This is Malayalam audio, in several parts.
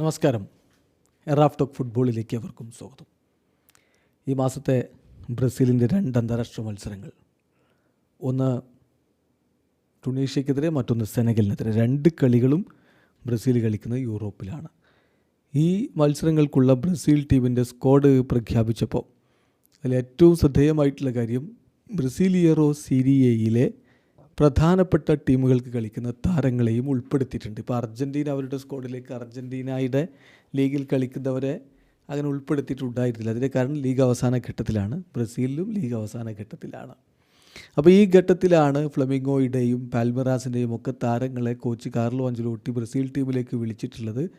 നമസ്കാരം. എറാഫ് ടോക്ക് ഫുട്ബോളിലേക്ക് അവർക്കും സ്വാഗതം. ഈ മാസത്തെ ബ്രസീലിന്റെ രണ്ട് അന്താരാഷ്ട്ര മത്സരങ്ങൾ. ഒന്ന് ടുണീഷ്യക്കെതിരെ മറ്റൊന്ന് സെനഗലിനെതിരെ. രണ്ട് കളികളും ബ്രസീൽ കളിക്കുന്നത് യൂറോപ്പിലാണ്. ഈ മത്സരങ്ങൾക്കുള്ള ബ്രസീൽ ടീമിന്റെ സ്ക്വാഡ് പ്രഖ്യാപിച്ചപ്പോൾ അതിൽ ഏറ്റവും ശ്രദ്ധേയമായിട്ടുള്ള കാര്യം ബ്രസീലിയറോ സീരിയയിലെ പ്രധാനപ്പെട്ട ടീമുകൾക്ക് കളിക്കുന്ന താരങ്ങളെയും ഉൾപ്പെടുത്തിയിട്ടുണ്ട്. ഇപ്പോൾ അർജന്റീന അവരുടെ സ്ക്വാഡിലേക്ക് അർജന്റീനയുടെ ലീഗിൽ കളിക്കുന്നവരെ അങ്ങനെ ഉൾപ്പെടുത്തിയിട്ടുണ്ടായിരുന്നില്ല. അതിന്റെ കാരണം ലീഗ് അവസാന ഘട്ടത്തിലാണ്. ബ്രസീലിലും ലീഗ് അവസാന ഘട്ടത്തിലാണ്. അപ്പോൾ ഈ ഘട്ടത്തിലാണ് ഫ്ലമിംഗോയുടെയും പാൽമറാസിന്റെയും ഒക്കെ താരങ്ങളെ കോച്ച് കാർലോ അഞ്ചലോട്ടി ബ്രസീൽ ടീമിലേക്ക് വിളിച്ചിട്ടുള്ളത്.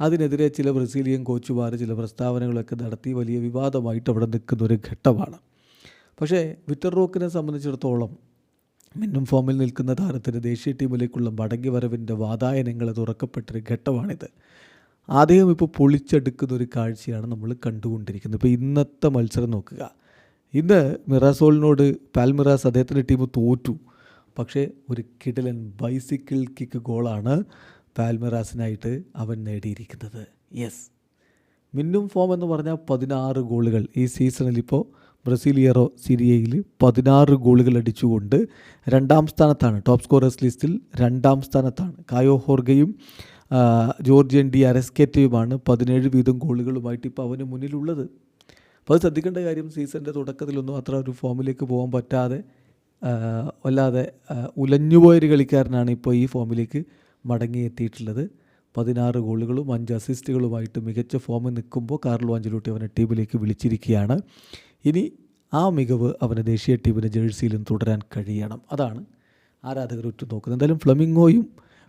അതിനെതിരെ ചില ബ്രസീലിയൻ കോച്ചുമാർ ചില പ്രസ്താവനകളൊക്കെ നടത്തി വലിയ വിവാദമായിട്ട് അവിടെ നിൽക്കുന്ന ഒരു ഘട്ടമാണ്. പക്ഷേ വിറ്റർ റോക്കിനെ സംബന്ധിച്ചിടത്തോളം മിന്നും ഫോമിൽ നിൽക്കുന്ന താരത്തിന് ദേശീയ ടീമിലേക്കുള്ള മടങ്ങി വരവിന്റെ വാതായനങ്ങൾ തുറക്കപ്പെട്ടൊരു ഘട്ടമാണിത്. അദ്ദേഹം ഇപ്പോൾ പൊളിച്ചെടുക്കുന്ന ഒരു കാഴ്ചയാണ് നമ്മൾ കണ്ടുകൊണ്ടിരിക്കുന്നത്. ഇപ്പോൾ ഇന്നത്തെ മത്സരം നോക്കുക. ഇന്ന് മിറാസോളിനോട് പാൽമിറാസ് അദ്ദേഹത്തിന്റെ ടീം തോറ്റു. പക്ഷേ ഒരു കിടലൻ ബൈസിക്കിൾ കിക്ക് ഗോളാണ് പാൽമിറാസിനായിട്ട് അവൻ നേടിയിരിക്കുന്നത്. യെസ് മിന്നും ഫോം എന്ന് പറഞ്ഞാൽ പതിനാറ് ഗോളുകൾ ഈ സീസണിൽ ഇപ്പോൾ ബ്രസീലിയറോ സിരിയയിൽ പതിനാറ് ഗോളുകൾ അടിച്ചുകൊണ്ട് രണ്ടാം സ്ഥാനത്താണ് ടോപ്പ് സ്കോറേഴ്സ് ലിസ്റ്റിൽ രണ്ടാം സ്ഥാനത്താണ്. കായോ ഹോർഗയും ജോർജ് ജോർജിയൻ ഡി അരസ്കേറ്റയുമാണ് പതിനേഴ് വീതം ഗോളുകളുമായിട്ട് ഇപ്പോൾ അവന് മുന്നിലുള്ളത്. അപ്പോൾ അത് ശ്രദ്ധിക്കേണ്ട കാര്യം സീസണിന്റെ തുടക്കത്തിലൊന്നും അത്ര ഒരു ഫോമിലേക്ക് പോകാൻ പറ്റാതെ വല്ലാതെ ഉലഞ്ഞുപോയൊരു കളിക്കാരനാണ് ഇപ്പോൾ ഈ ഫോമിലേക്ക് മടങ്ങിയെത്തിയിട്ടുള്ളത്. പതിനാറ് ഗോളുകളും അഞ്ച് അസിസ്റ്റുകളുമായിട്ട് മികച്ച ഫോമിൽ നിൽക്കുമ്പോൾ കാർലോ അഞ്ചലോട്ടി അവനെ ടീമിലേക്ക് വിളിച്ചിരിക്കുകയാണ്. ഇനി ആ മികവ് അവന് ദേശീയ ടീമിന്റെ ജേഴ്സിയിലും തുടരാൻ കഴിയണം. അതാണ് ആരാധകർ ഉറ്റുനോക്കുന്നത്. എന്തായാലും ഫ്ലമിംഗോയും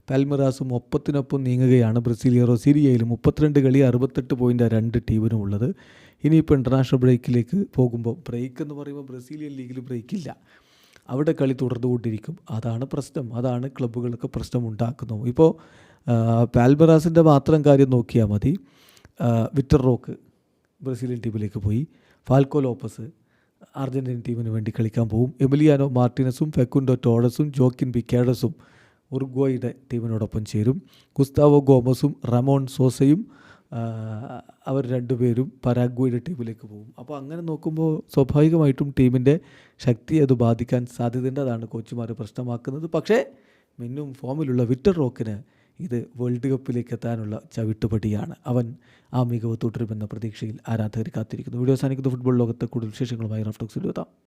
പാൽമിറാസും ഒപ്പത്തിനൊപ്പം നീങ്ങുകയാണ്. ബ്രസീലിയറോ സിരിയയിൽ മുപ്പത്തിരണ്ട് കളി അറുപത്തെട്ട് പോയിന്റ് രണ്ട് ടീമിനും ഉള്ളത്. ഇനിയിപ്പോൾ ഇന്റർനാഷണൽ ബ്രേക്കിലേക്ക് പോകുമ്പോൾ ബ്രേക്ക് എന്ന് പറയുമ്പോൾ ബ്രസീലിയൻ ലീഗിൽ ബ്രേക്കില്ല. അവിടെ കളി തുടർന്നുകൊണ്ടിരിക്കും. അതാണ് പ്രശ്നം. അതാണ് ക്ലബ്ബുകൾക്ക് പ്രശ്നം ഉണ്ടാക്കുന്നത്. ഇപ്പോൾ പാൽബറാസിന്റെ മാത്രം കാര്യം നോക്കിയാൽ മതി. വിറ്റർ റോക്ക് ബ്രസീലിയൻ ടീമിലേക്ക് പോയി. ഫാൽക്കോ ലോപ്പസ് അർജന്റീൻ ടീമിന് വേണ്ടി കളിക്കാൻ പോകും എമിലിയാനോ മാർട്ടിനസും ഫെക്കുൻഡോ ടോഡസും ജോക്കിൻ ബിക്കാഡസും ഉറുഗ്വയുടെ ടീമിനോടൊപ്പം ചേരും. ഗുസ്താവോ ഗോമസും റമോൺ സോസയും അവർ രണ്ടുപേരും പരാഗ്വയുടെ ടീമിലേക്ക് പോകും അപ്പോൾ അങ്ങനെ നോക്കുമ്പോൾ സ്വാഭാവികമായിട്ടും ടീമിന്റെ ശക്തി അത് ബാധിക്കാൻ സാധ്യതയുണ്ട്. അതാണ് കോച്ചുമാർ പ്രശ്നമാക്കുന്നത്. പക്ഷേ മിന്നും ഫോമിലുള്ള വിറ്റർ റോക്കിന് ഇത് വേൾഡ് കപ്പിലേക്ക് എത്താനുള്ള ചവിട്ടുപടിയാണ്. അവൻ ആ മികവ് തുടരുമെന്ന പ്രതീക്ഷയിൽ ആരാധകർ കാത്തിരിക്കുന്നു. വീഡിയോ സാനിക്കുന്ന ഫുട്ബോൾ ലോകത്തെ കൂടുതൽ വിശേഷങ്ങളുമായി റഫ്റ്റോക്സിൽ എത്താം